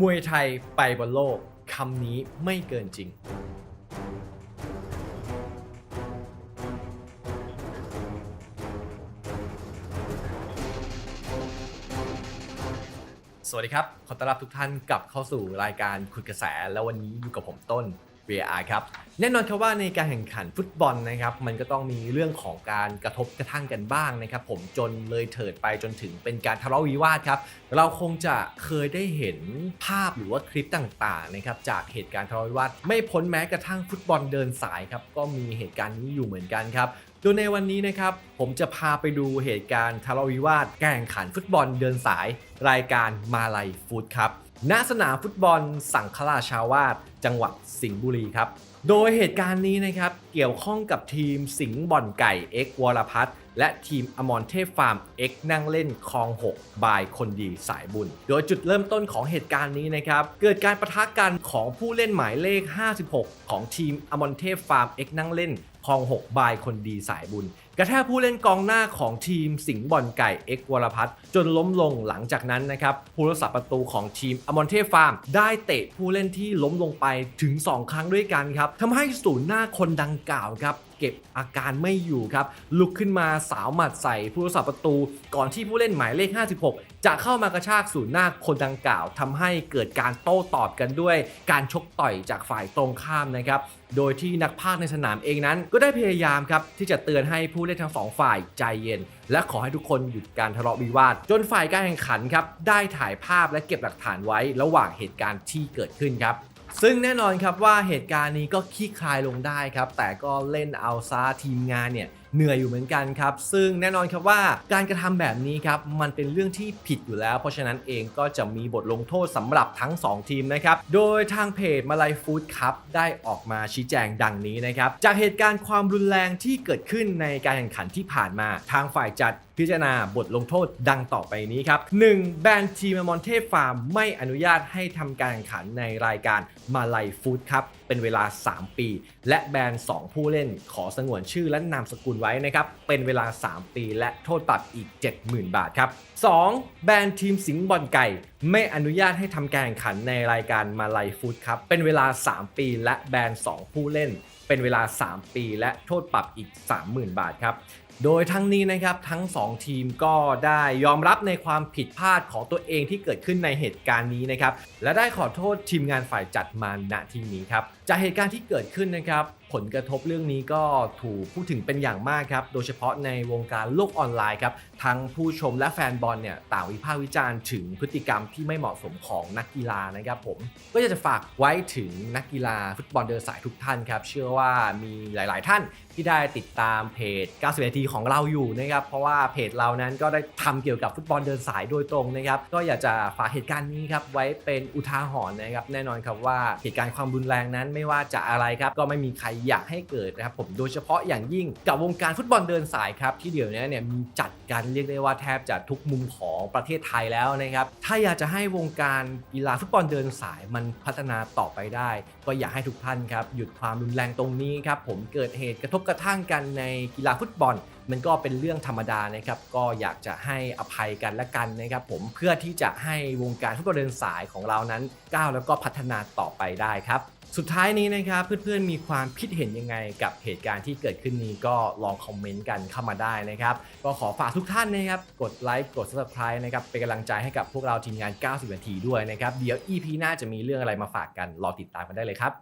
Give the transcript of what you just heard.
มวยไทยไปบนโลกคำนี้ไม่เกินจริง สวัสดีครับ ขอต้อนรับทุกท่านกลับเข้าสู่รายการคุยกระแส แล้ววันนี้อยู่กับผมต้น VAR ครับแน่นอนครับว่าในการแข่งขันฟุตบอลนะครับมันก็ต้องมีเรื่องของการกระทบกระทั่งกันบ้างนะครับผมจนเลยเถิดไปจนถึงเป็นการทะเลาะวิวาทครับเราคงจะเคยได้เห็นภาพหรือว่าคลิปต่างๆนะครับจากเหตุการณ์ทะเลาะวิวาทไม่พ้นแม้กระทั่งฟุตบอลเดินสายครับก็มีเหตุการณ์นี้อยู่เหมือนกันครับโดยในวันนี้นะครับผมจะพาไปดูเหตุการณ์ทะเลาะวิวาทแข่งขันฟุตบอลเดินสาย รายการมาลัยฟุตครับ ณสนามฟุตบอลสังคราชาวาสจังหวัดสิงห์บุรีครับ โดยเหตุการณ์นี้นะครับเกี่ยวข้องกับทีมสิงห์บ่อนไก่เอ็กวรพัฒน์และทีมอมรเทพฟาร์มเอ็กนั่งเล่นคลอง 6 บายคนดีสายบุญ โดยจุดเริ่มต้นของเหตุการณ์นี้นะครับ เกิดการประทะกันของผู้เล่นหมายเลข 56 ของทีมอมรเทพฟาร์มเอ็กนั่งเล่นคลอง 6 บายคนดีสายบุญ กระแทกผู้เล่นกองหน้าของทีมสิงห์บอลไก่เอ็กวรพัฒน์จนล้มลงหลังจากนั้นนะครับผู้รักษาประตูของทีมอมรเทฟฟาร์ม ได้เตะผู้เล่นที่ล้มลงไปถึง 2 ครั้งด้วยกันครับทำให้ศูนย์หน้าคนดังกล่าวครับ เก็บอาการไม่อยู่ครับ ลุกขึ้นมาสาวหมัดใส่ผู้รักษาประตู ก่อนที่ผู้เล่นหมายเลข 56 จะเข้ามากระชากศูนย์หน้าคนดังกล่าวทำให้เกิดการโต้ตอบกันด้วย การชกต่อยจากฝ่ายตรงข้ามนะครับ โดยที่นักพากย์ในสนามเองนั้น ก็ได้พยายามครับที่จะเตือนให้ผู้เล่นทั้งสองฝ่ายใจเย็น และขอให้ทุกคนหยุดการทะเลาะวิวาท จนฝ่ายการแข่งขันครับได้ถ่ายภาพและเก็บหลักฐานไว้ระหว่างเหตุการณ์ที่เกิดขึ้นครับ ซึ่งแน่นอนครับว่าเหตุการณ์นี้ก็คลี่คลายลงได้ครับ แต่ก็เล่นเอาซาทีมงานเนี่ย เหนื่อยอยู่เหมือนกันครับ ซึ่งแน่นอนครับว่าการกระทำแบบนี้ครับมันเป็นเรื่องที่ผิดอยู่แล้ว เพราะฉะนั้นเองก็จะมีบทลงโทษสำหรับทั้ง 2 ทีมนะครับ โดยทางเพจมาลายฟู้ดครับได้ออกมาชี้แจงดังนี้นะครับ จากเหตุการณ์ความรุนแรงที่เกิดขึ้นในการแข่งขันที่ผ่านมา ทางฝ่ายจัดพิจารณาบทลงโทษดังต่อไปนี้ครับ 1. แบนทีมมอนเทฟาร์มไม่อนุญาตให้ทำการแข่งขันในรายการมาลายฟู้ดครับเป็นเวลา 3 ปี และแบน 2 ผู้เล่นขอสงวนชื่อและนามสกุลไว้นะครับ เป็นเวลา 3 ปีและโทษปรับอีก 70,000 บาทครับ 2. แบนทีมสิงห์บอลไก่ ไม่อนุญาตให้ทำการแข่งขันในรายการมาลายฟู้ดครับ เป็นเวลา 3 ปีและแบน 2 ผู้เล่น เป็นเวลา 3 ปีและโทษปรับอีก 30,000 บาทครับ โดยทั้งนี้นะครับทั้ง 2 ทีมก็ได้ยอมรับในความผิดพลาดของตัวเองที่เกิดขึ้นในเหตุการณ์นี้นะครับและได้ขอโทษทีมงานฝ่ายจัดมาณที่นี้ครับจากเหตุการณ์ที่เกิดขึ้นนะครับผลกระทบเรื่องนี้ก็ถูกพูดถึงเป็นอย่างมากครับโดยเฉพาะในวงการโลกออนไลน์ครับ ทั้งผู้ชมและแฟนบอลเนี่ยต่างวิพากษ์วิจารณ์ถึงพฤติกรรมที่ไม่เหมาะสมของนักกีฬานะครับผมก็อยากจะฝากไว้ถึงนักกีฬาฟุตบอลเดินสายทุกท่านครับ เชื่อว่ามีหลาย ๆ ท่านที่ได้ติดตามเพจ 90นาทีของเราอยู่นะครับเพราะว่าเพจเรานั้นก็ได้ทำเกี่ยวกับฟุตบอลเดินสายโดยตรงนะครับก็อยากจะฝากเหตุการณ์นี้ครับไว้เป็นอุทาหรณ์นะครับแน่นอนครับว่าเหตุการณ์ความรุนแรงนั้นไม่ว่าจะอะไรครับก็ไม่มีใครอยากให้เกิดนะครับผมโดยเฉพาะอย่างยิ่งกับวงการฟุตบอลเดินสายครับที่เดี๋ยวนี้เนี่ยมีจัดกันเรียกได้ว่าแทบจะทุกมุมของประเทศไทยแล้วนะครับ ถ้าอยากจะให้วงการกีฬาฟุตบอลเดินสายมันพัฒนาต่อไปได้ ก็อยากให้ทุกท่านครับหยุดความรุนแรงตรงนี้ครับผมเกิดเหตุกระทบกระทั่งกันในกีฬาฟุตบอล มันก็เป็นเรื่องธรรมดานะครับก็อยากจะให้อภัยกันและกันนะครับผมเพื่อที่จะให้วงการฟุตบอลเดินสายของเรานั้นก้าวแล้วก็พัฒนาต่อไปได้ครับ สุดท้ายนี้นะครับเพื่อนๆมีความคิดเห็นยังไงกับเหตุการณ์ที่เกิดขึ้นนี้ก็ลองคอมเมนต์กันเข้ามาได้นะครับก็ขอฝากทุกท่านนะครับกดไลค์กด subscribe นะครับเป็นกำลังใจให้กับพวกเราทีมงาน 90 นาทีด้วยนะครับเดี๋ยว EP หน้าจะมีเรื่องอะไรมาฝากกันรอติดตามกันได้เลยครับ